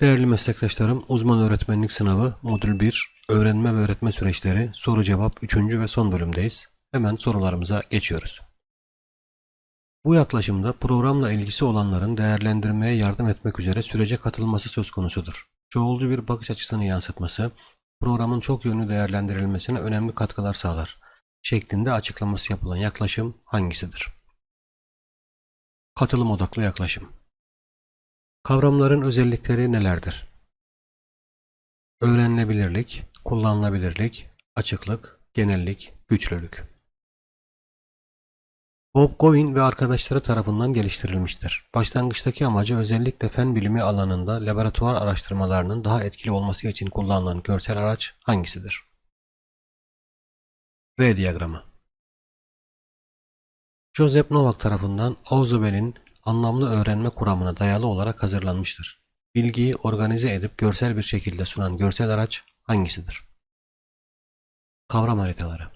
Değerli meslektaşlarım, uzman öğretmenlik sınavı modül 1, öğrenme ve öğretme süreçleri, soru cevap 3. ve son bölümdeyiz. Hemen sorularımıza geçiyoruz. Bu yaklaşımda programla ilgisi olanların değerlendirmeye yardım etmek üzere sürece katılması söz konusudur. Çoğulcu bir bakış açısını yansıtması, programın çok yönlü değerlendirilmesine önemli katkılar sağlar. Şeklinde açıklaması yapılan yaklaşım hangisidir? Katılım odaklı yaklaşım. Kavramların özellikleri nelerdir? Öğrenilebilirlik, kullanılabilirlik, açıklık, genellik, güçlülük. Bob Govin ve arkadaşları tarafından geliştirilmiştir. Başlangıçtaki amacı özellikle fen bilimi alanında laboratuvar araştırmalarının daha etkili olması için kullanılan görsel araç hangisidir? V diyagramı. Joseph Novak tarafından Ausubel'in anlamlı öğrenme kuramına dayalı olarak hazırlanmıştır. Bilgiyi organize edip görsel bir şekilde sunan görsel araç hangisidir? Kavram haritaları.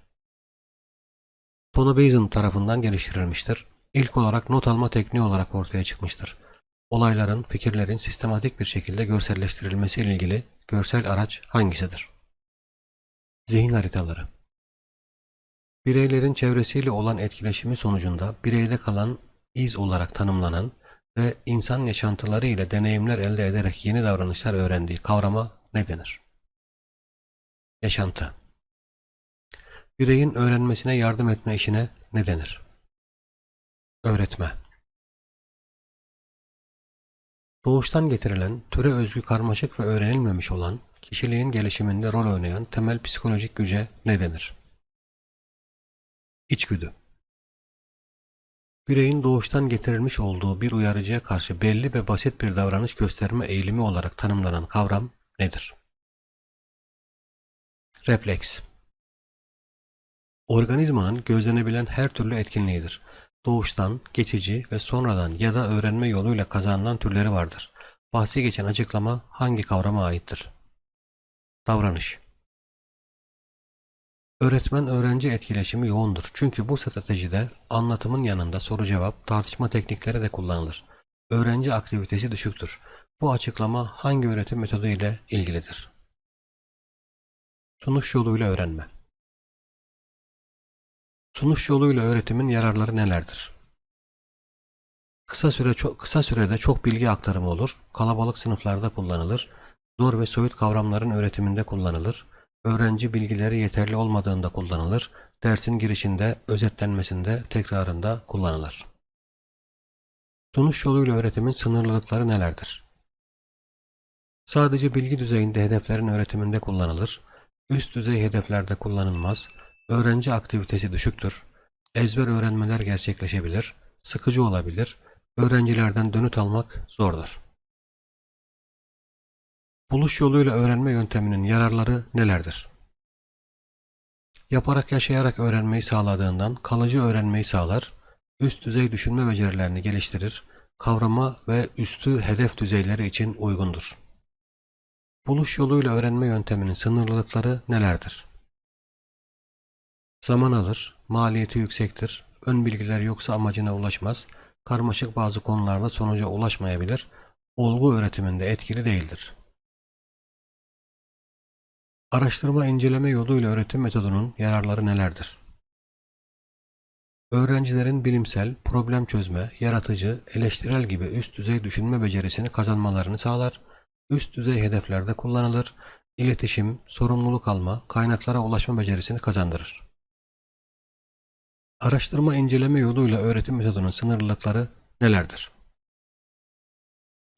Tony Bazin tarafından geliştirilmiştir. İlk olarak not alma tekniği olarak ortaya çıkmıştır. Olayların, fikirlerin sistematik bir şekilde görselleştirilmesi ile ilgili görsel araç hangisidir? Zihin haritaları. Bireylerin çevresiyle olan etkileşimi sonucunda bireyde kalan iz olarak tanımlanan ve insan yaşantıları ile deneyimler elde ederek yeni davranışlar öğrendiği kavrama ne denir? Yaşantı. Bireyin öğrenmesine yardım etme işine ne denir? Öğretme. Doğuştan getirilen, türe özgü karmaşık ve öğrenilmemiş olan, kişiliğin gelişiminde rol oynayan temel psikolojik güce ne denir? İçgüdü. Bireyin doğuştan getirilmiş olduğu bir uyarıcıya karşı belli ve basit bir davranış gösterme eğilimi olarak tanımlanan kavram nedir? Refleks. Organizmanın gözlenebilen her türlü etkinliğidir. Doğuştan, geçici ve sonradan ya da öğrenme yoluyla kazanılan türleri vardır. Bahsi geçen açıklama hangi kavrama aittir? Davranış. Öğretmen-öğrenci etkileşimi yoğundur. Çünkü bu stratejide anlatımın yanında soru-cevap, tartışma teknikleri de kullanılır. Öğrenci aktivitesi düşüktür. Bu açıklama hangi öğretim metodu ile ilgilidir? Sunuş yoluyla öğrenme. Sunuş yoluyla öğretimin yararları nelerdir? Kısa süre çok kısa sürede çok bilgi aktarımı olur. Kalabalık sınıflarda kullanılır. Zor ve soyut kavramların öğretiminde kullanılır. Öğrenci bilgileri yeterli olmadığında kullanılır. Dersin girişinde, özetlenmesinde, tekrarında kullanılır. Sunuş yoluyla öğretimin sınırlılıkları nelerdir? Sadece bilgi düzeyinde hedeflerin öğretiminde kullanılır. Üst düzey hedeflerde kullanılmaz. Öğrenci aktivitesi düşüktür. Ezber öğrenmeler gerçekleşebilir. Sıkıcı olabilir. Öğrencilerden dönüt almak zordur. Buluş yoluyla öğrenme yönteminin yararları nelerdir? Yaparak yaşayarak öğrenmeyi sağladığından kalıcı öğrenmeyi sağlar, üst düzey düşünme becerilerini geliştirir, kavrama ve üstü hedef düzeyleri için uygundur. Buluş yoluyla öğrenme yönteminin sınırlılıkları nelerdir? Zaman alır, maliyeti yüksektir, ön bilgiler yoksa amacına ulaşmaz, karmaşık bazı konularda sonuca ulaşmayabilir, olgu öğretiminde etkili değildir. Araştırma inceleme yoluyla öğretim metodunun yararları nelerdir? Öğrencilerin bilimsel, problem çözme, yaratıcı, eleştirel gibi üst düzey düşünme becerisini kazanmalarını sağlar, üst düzey hedeflerde kullanılır, iletişim, sorumluluk alma, kaynaklara ulaşma becerisini kazandırır. Araştırma inceleme yoluyla öğretim metodunun sınırlılıkları nelerdir?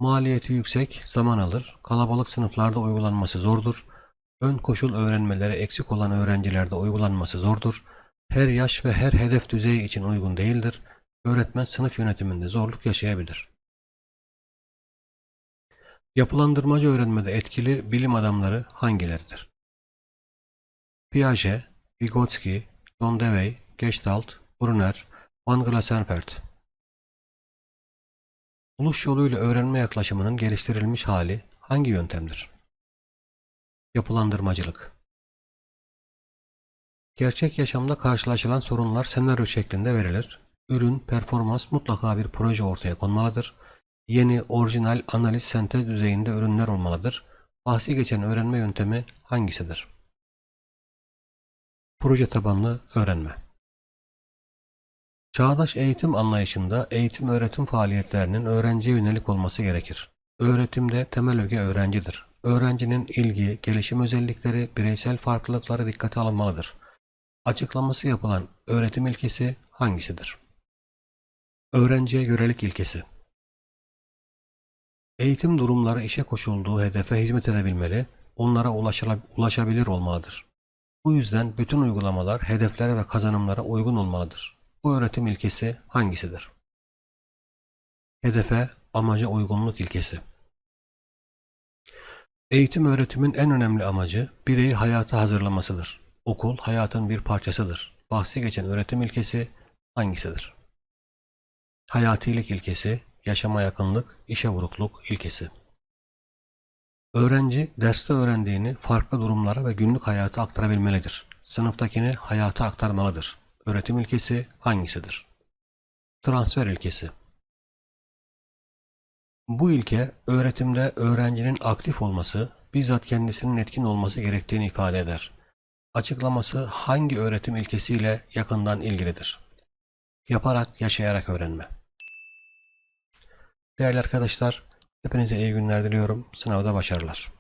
Maliyeti yüksek, zaman alır, kalabalık sınıflarda uygulanması zordur, ön koşul öğrenmeleri eksik olan öğrencilerde uygulanması zordur, her yaş ve her hedef düzeyi için uygun değildir, öğretmen sınıf yönetiminde zorluk yaşayabilir. Yapılandırmacı öğrenmede etkili bilim adamları hangileridir? Piaget, Vygotsky, John Dewey, Gestalt, Brunner, Van Glasenfeld. Buluş yoluyla öğrenme yaklaşımının geliştirilmiş hali hangi yöntemdir? Yapılandırmacılık. Gerçek yaşamda karşılaşılan sorunlar senaryo şeklinde verilir. Ürün, performans mutlaka bir proje ortaya konmalıdır. yeni, orijinal, analiz, sentez düzeyinde ürünler olmalıdır. Bahsi geçen öğrenme yöntemi hangisidir? Proje tabanlı öğrenme. Çağdaş eğitim anlayışında eğitim öğretim faaliyetlerinin öğrenciye yönelik olması gerekir. Öğretimde temel öge öğrencidir. Öğrencinin ilgi, gelişim özellikleri, bireysel farklılıkları dikkate alınmalıdır. Açıklaması yapılan öğretim ilkesi hangisidir? Öğrenciye yörelik ilkesi. Eğitim durumları işe koşulduğu hedefe hizmet edebilmeli, onlara ulaşabilir olmalıdır. Bu yüzden bütün uygulamalar hedeflere ve kazanımlara uygun olmalıdır. Bu öğretim ilkesi hangisidir? Hedefe, amaca uygunluk ilkesi. Eğitim öğretimin en önemli amacı bireyi hayata hazırlamasıdır. Okul hayatın bir parçasıdır. Bahse geçen öğretim ilkesi hangisidir? Hayatilik ilkesi, yaşama yakınlık, işe vurukluk ilkesi. Öğrenci derste öğrendiğini farklı durumlara ve günlük hayata aktarabilmelidir. Sınıftakini hayata aktarmalıdır. Öğretim ilkesi hangisidir? Transfer ilkesi. Bu ilke öğretimde öğrencinin aktif olması, bizzat kendisinin etkin olması gerektiğini ifade eder. Açıklaması hangi öğretim ilkesiyle yakından ilgilidir? Yaparak, yaşayarak öğrenme. Değerli arkadaşlar, hepinize iyi günler diliyorum. Sınavda başarılar.